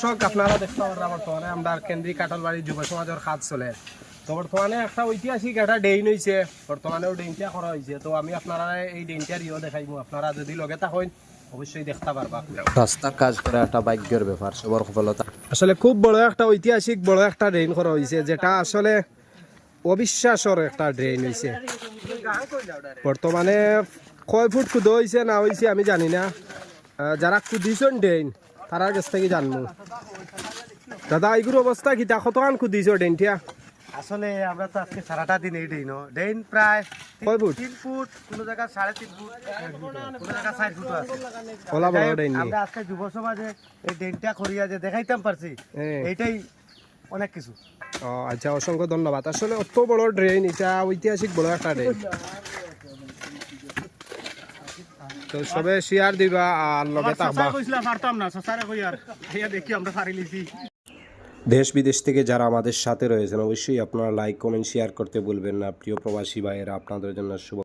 দর্শক আপনারা দেখতে পারেন বর্তমানে আমরা কেন্দ্রিক কাটলবাড়ি যুব সমাজের কাজ চলে। তো বর্তমানে একটা ঐতিহাসিক একটা ডেইন হয়েছে বর্তমানেও ডেইনটা করা হয়েছে তো আমি আপনারা এই ডেইনটার ইয়ে দেখাইবো আপনারা যদি লগে থাকেন অবশ্যই দেখতে পারবা রাস্তার কাজ করা একটা ভাগ্যের ব্যাপার সবার সফলতা। আসলে খুব বড় একটা ঐতিহাসিক বড় একটা ড্রেন করা হয়েছে যেটা আসলে অবিশ্বাসর একটা ড্রেন হয়েছে বর্তমানে কয় ফুট খুদ হয়েছে না হয়েছে আমি জানি না। যারা খুদিছেন ড্রেন তারার কাছ থেকে জানব। দাদা এইগুলো অবস্থা কি? তা কতক্ষণ খুদিছ ড্রেনটিয়া আসলে আমরা তো আজকে সারাটা দিন এই ডেইন ডেইন প্রায় কয় ফুট? তিন ফুট কোনো জায়গা সাড়ে তিন ফুট কোনো জায়গা চার ফুট আছে। ওলা বড় ড্রেন আমরা আজকে যুব সমাজে এই ডেইনটা করিয়া যে দেখাইতাম পারছি। এইটাই অনেক কিছু। ও আচ্ছা অসংখ্য ধন্যবাদ। আসলে অত বড় ড্রেন এটা ঐতিহাসিক বড় একটা ড্রেন। তো সবে শেয়ার দিবা আর লগে থাকবা। পারতাম না সসারে কই আর। দেখি আমরা পারি লিছি। দেশ বিদেশ থেকে যারা আমাদের সাথে রয়েছেন অবশ্যই আপনারা লাইক কমেন্ট শেয়ার করতে বলবেন না। প্রিয় প্রবাসী ভাইয়েরা আপনাদের জন্য শুভ